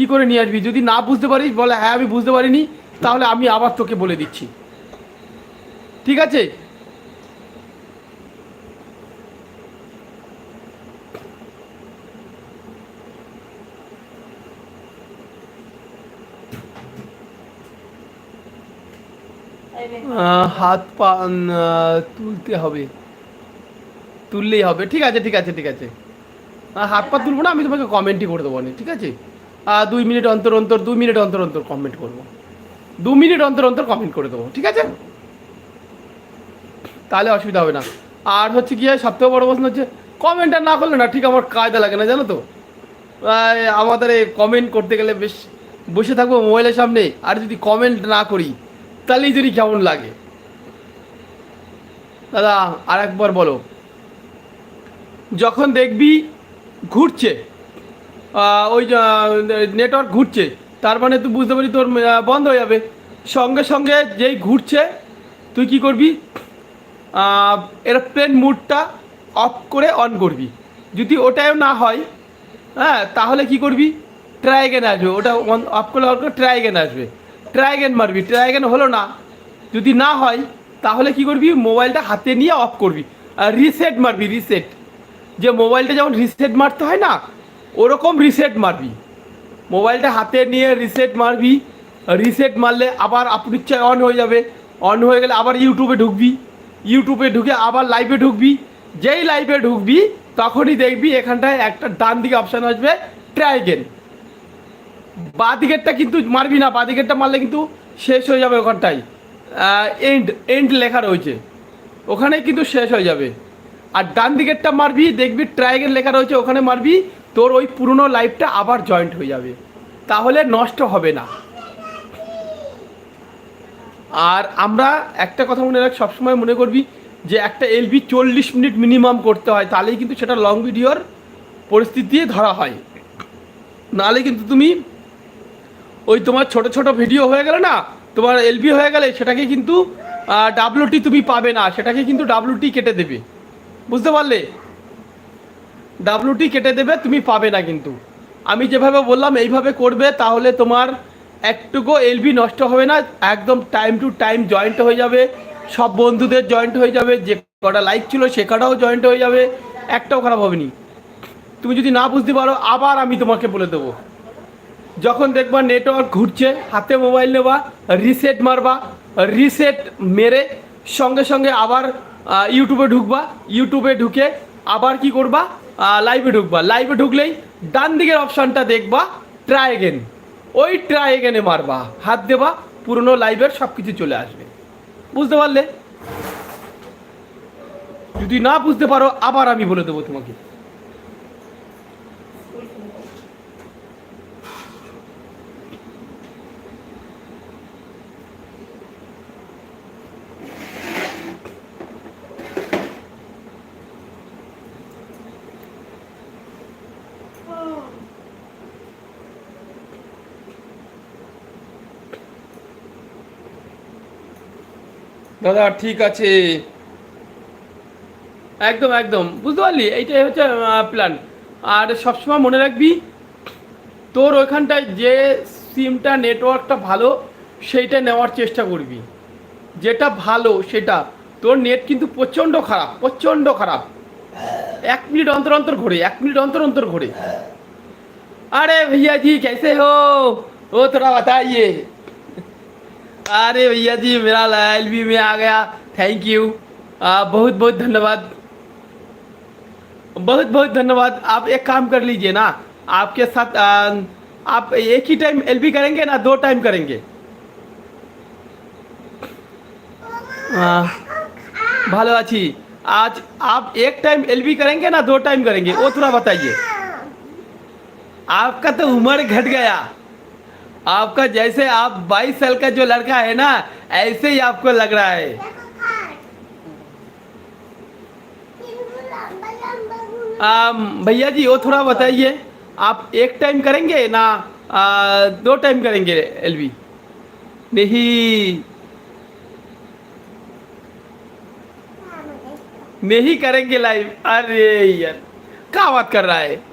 কি করে নিয়ে আসবি? যদি না বুঝতে পারিস, বলে হ্যাঁ আমি বুঝতে পারিনি, তাহলে আমি আবার তোকে বলে দিচ্ছি। ঠিক আছে? হাত পা তুলতে হবে। তুললেই হবে। ঠিক আছে ঠিক আছে ঠিক আছে। হাত পা তুলবো না, আমি তোমাকে কমেন্টই করে দেবো ঠিক আছে? দুই মিনিট অন্তর অন্তর দু মিনিট অন্তর অন্তর কমেন্ট করব। দু মিনিট অন্তর অন্তর কমেন্ট করে দেবো, ঠিক আছে? তাহলে অসুবিধা হবে না। আর হচ্ছে কি হয়, সবথেকে বড় প্রশ্ন হচ্ছে কমেন্টটা না করলে না ঠিক আমার কায়দা লাগে না, জানো তো? আমাদের এই কমেন্ট করতে গেলে বেশ, বসে থাকব মোবাইলের সামনে, আর যদি কমেন্ট না করি তাহলেই যদি কেমন লাগে? দাদা আর একবার বলো। যখন দেখবি, ঘুরছে ওই নেটওয়ার্ক ঘুরছে। তার মানে তুই বুঝতে পারি তোর বন্ধ হয়ে যাবে। সঙ্গে সঙ্গে যেই ঘুরছে, তুই কি করবি? এরোপ্লেন মুডটা অফ করে অন করবি। যদি ওটাও না হয় হ্যাঁ তাহলে কি করবি? ট্রাইগেন আসবে। ওটা অন অফ করলে অফ করে ট্রাইগেন আসবে। ট্রাইগেন মারবি। ট্রাইগেন হলো না। যদি না হয়, তাহলে কি করবি? মোবাইলটা হাতে নিয়ে অফ করবি। আর রিসেট মারবি রিসেট যে মোবাইলটা যেমন রিসেট মারতে হয় না ওরকম রিসেট মারবি। মোবাইলটা হাতে নিয়ে রিসেট মারবি রিসেট মারলে আবার আপনি ইচ্ছায় অন হয়ে যাবে। অন হয়ে গেলে আবার ইউটিউবে ঢুকবি। ইউটিউবে ঢুকে আবার লাইভে ঢুকবি। যেই লাইভে ঢুকবি, তখনই দেখবি এখানটায় একটা ডান দিকে অপশান আসবে ট্রাই ট্রাইগেন বাঁ দিকেরটা কিন্তু মারবি না বাঁ দিকেরটা মারলে কিন্তু শেষ হয়ে যাবে ওখানটায়। এন্ড এন্ড লেখা রয়েছে। ওখানে কিন্তু শেষ হয়ে যাবে। আর ডান দিকেরটা মারবি, দেখবি ট্রাইগেন লেখা রয়েছে, ওখানে মারবি, তোর ওই পুরনো লাইফটা আবার জয়েন্ট হয়ে যাবে। তাহলে নষ্ট হবে না। আর আমরা একটা কথা মনে রাখ, সবসময় মনে করবি যে একটা এলবি চল্লিশ মিনিট মিনিমাম করতে হয়, তাহলেই কিন্তু সেটা লং ভিডিওর পরিস্থিতি ধরা হয়। নাহলে কিন্তু তুমি ওই তোমার ছোট ছোট ভিডিও হয়ে গেলে না, তোমার এলবি হয়ে গেলে সেটাকে কিন্তু ডাব্লুটি তুমি পাবে না, সেটাকে কিন্তু ডাব্লুটি কেটে দেবে। বুঝতে পারলে? ডাব্লুটি কেটে দেবে, তুমি পাবে না কিন্তু। আমি যেভাবে বললাম, এইভাবে করবে, তাহলে তোমার একটুকু এলবি নষ্ট হবে না, একদম টাইম টু টাইম জয়েন্ট হয়ে যাবে, সব বন্ধুদের জয়েন্ট হয়ে যাবে, যে কটা লাইক ছিল সে কটাও জয়েন্ট হয়ে যাবে, একটাও খারাপ হবে নি তুমি যদি না বুঝতে পারো, আবার আমি তোমাকে বলে দেবো। যখন দেখবা নেটওয়ার্ক ঘুরছে, হাতে মোবাইল নেবা রিসেট মারবা রিসেট মেরে সঙ্গে সঙ্গে আবার ইউটিউবে ঢুকবা ইউটিউবে ঢুকে আবার কি করবা? লাইভে ঢুকবা। লাইভে ঢুকলেই ডান দিকের অপশানটা দেখবা ট্রাই এগেন ওই ট্রাই এগেনে মারবা। হাত দেবা, পুরনো লাইভের সব কিছু চলে আসবে। বুঝতে পারলে? যদি না বুঝতে পারো, আবার আমি বলে দেবো তোমাকে। দাদা ঠিক আছে একদম একদম বুঝতে পারলি এইটাই হচ্ছে প্ল্যান আর সবসময় মনে রাখবি তোর ওইখানটায় যে সিমটা নেটওয়ার্কটা ভালো সেইটা নেওয়ার চেষ্টা করবি যেটা ভালো সেটা তোর নেট কিন্তু প্রচণ্ড খারাপ প্রচণ্ড খারাপ এক মিনিট অন্তর অন্তর ঘোরে এক মিনিট অন্তর অন্তর ঘোরে अरे भैया जी कैसे हो वो थोड़ा बताइए अरे भैया जी मेरा एल बी में आ गया थैंक यू आ, बहुत बहुत धन्यवाद बहुत बहुत धन्यवाद आप एक काम कर लीजिए ना आपके साथ आ, आप एक ही टाइम एल बी करेंगे ना दो टाइम करेंगे आ, ভালো আছি आज आप एक टाइम एल बी करेंगे ना दो टाइम करेंगे वो थोड़ा बताइए आपका तो उम्र घट गया आपका जैसे आप 22 साल का जो लड़का है ना ऐसे ही आपको लग रहा है। भैया जी वो थोड़ा बताइए। आप एक टाइम करेंगे ना आ, दो टाइम करेंगे एलबी नहीं। नहीं करेंगे लाइव अरे यार क्या बात कर रहा है?